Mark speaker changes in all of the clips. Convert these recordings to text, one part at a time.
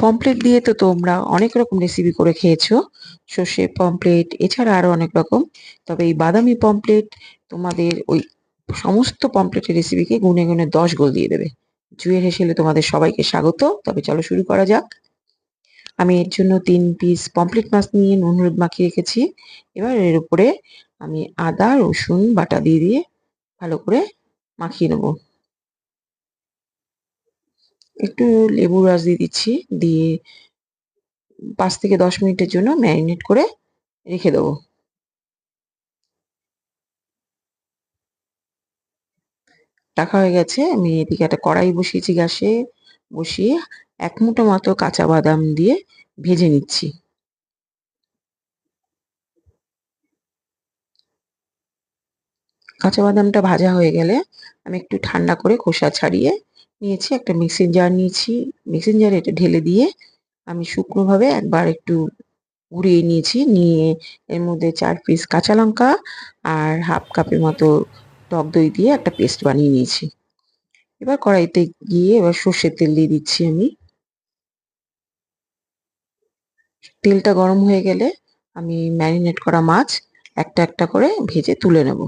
Speaker 1: Pomfret দিয়ে তো তোমরা অনেক রকম রেসিপি করে খেয়েছো। সর্ষে পমপ্লেট এছাড়া আরও অনেক রকম। তবে এই বাদামি পমপ্লেট তোমাদের ওই সমস্ত পমপ্লেটের রেসিপিকে গুনে গুনে দশ গোল দিয়ে দেবে। জুয়ের হেসেলে তোমাদের সবাইকে স্বাগত। তবে চলো শুরু করা যাক। আমি এর জন্য তিন পিস পমপ্লেট মাছ নিয়ে নুন হলুদ মাখিয়ে রেখেছি। এবার এর উপরে আমি আদা, রসুন, বাটা দিয়ে দিয়ে ভালো করে মাখিয়ে নেব। একটু লেবুর রস দিয়ে দিচ্ছি, দিয়ে পাঁচ থেকে দশ মিনিটের জন্য ম্যারিনেট করে রেখে দেবো। রাখা হয়ে গেছে, আমি এদিকে একটা কড়াই বসিয়েছি গ্যাসে, বসিয়ে এক মুঠো মতো কাঁচা বাদাম দিয়ে ভেজে নিচ্ছি। কাঁচা বাদামটা ভাজা হয়ে গেলে আমি একটু ঠান্ডা করে খোসা ছাড়িয়ে নিয়েছি, একটা মিক্সিং জার নিয়েছি। মিক্সিং জারে এটা ঢেলে দিয়ে আমি শুকনোভাবে একবার একটু ঘুরিয়ে নিয়েছি। নিয়ে এর মধ্যে চার পিস কাঁচা লঙ্কা আর হাফ কাপের মতো টক দই দিয়ে একটা পেস্ট বানিয়ে নিয়েছি। এবার কড়াইতে গিয়ে এবার সর্ষের তেল দিয়ে দিচ্ছি আমি। তেলটা গরম হয়ে গেলে আমি ম্যারিনেট করা মাছ একটা একটা করে ভেজে তুলে নেব।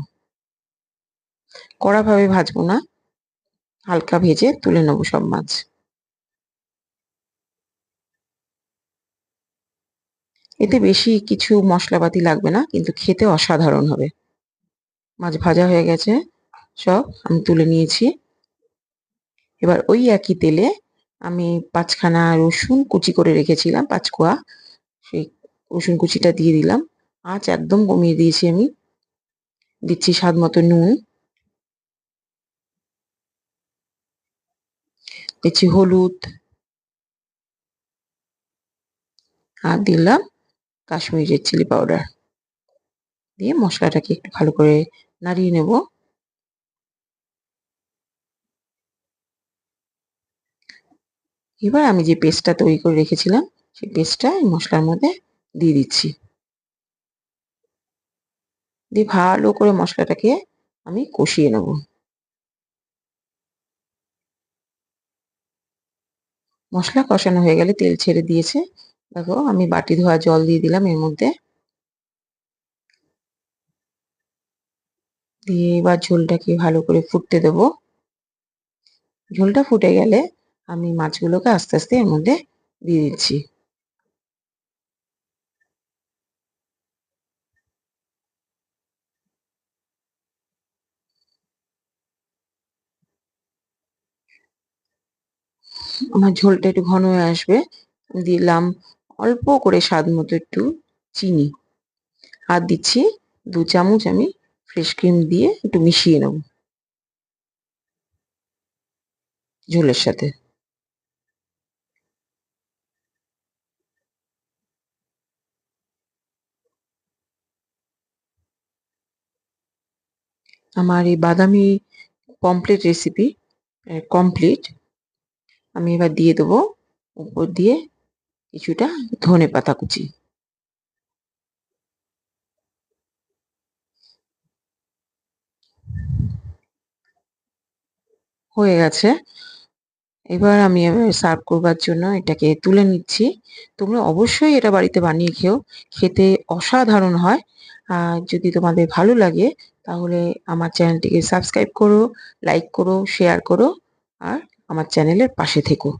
Speaker 1: কড়াভাবে ভাজবো না। হালকা ভেজে তুলে নেব সব মাছ। এতে বেশি কিছু মশলাপাতি লাগবে না, কিন্তু খেতে অসাধারণ হবে। মাছ ভাজা হয়ে গেছে, সব আমি তুলে নিয়েছি। এবার ওই একই তেলে আমি পাঁচখানা রসুন কুচি করে রেখেছিলাম পাঁচ কোয়া সেই রসুন কুচিটা দিয়ে দিলাম। আঁচ একদম কমিয়ে দিয়েছি আমি। দিচ্ছি স্বাদ মতো নুন। দিচ্ছি হলুদ। আর দিলাম কাশ্মীরের চিলি পাউডার দিয়ে মশলাটাকে একটু ভালো করে নাড়িয়ে নেব। এবার আমি যে পেস্টটা তৈরি করে রেখেছিলাম, সেই পেস্টটা এই মশলার মধ্যে দিয়ে দিচ্ছি। দিয়ে ভালো করে মশলাটাকে আমি কষিয়ে নেব। মশলা কষানো হয়ে গেলে তেল ছেড়ে দিয়েছে। দেখো, আমি বাটি ধোয়া জল দিয়ে দিলাম এর মধ্যে। দিয়ে এবার ঝোলটাকে ভালো করে ফুটতে দেব। ঝোলটা ফুটে গেলে আমি মাছগুলোকে আস্তে আস্তে এর মধ্যে দিয়ে দিচ্ছি। আমার ঝোলটা একটু ঘন হয়ে আসবে। দিলাম অল্প করে স্বাদ মতো একটু চিনি। আর দিচ্ছি দু চামচ আমি ফ্রেশ ক্রিম দিয়ে একটু মিশিয়ে নেব। ঝোলের সাথে। আমার এই বাদামি পমপ্লেট রেসিপি কমপ্লিট আমি এবার দিয়ে দেবো উপর দিয়ে কিছুটা ধনে পাতা কুচি। হয়ে গেছে। এবার আমি সার্ভ করবার জন্য এটাকে তুলে নিচ্ছি। তোমরা অবশ্যই এটা বাড়িতে বানিয়ে খেও। খেতে অসাধারণ হয়। আর যদি তোমাদের ভালো লাগে, তাহলে আমার চ্যানেলটিকে সাবস্ক্রাইব করো লাইক করো শেয়ার করো, আর আমার চ্যানেলের পাশে থেকো।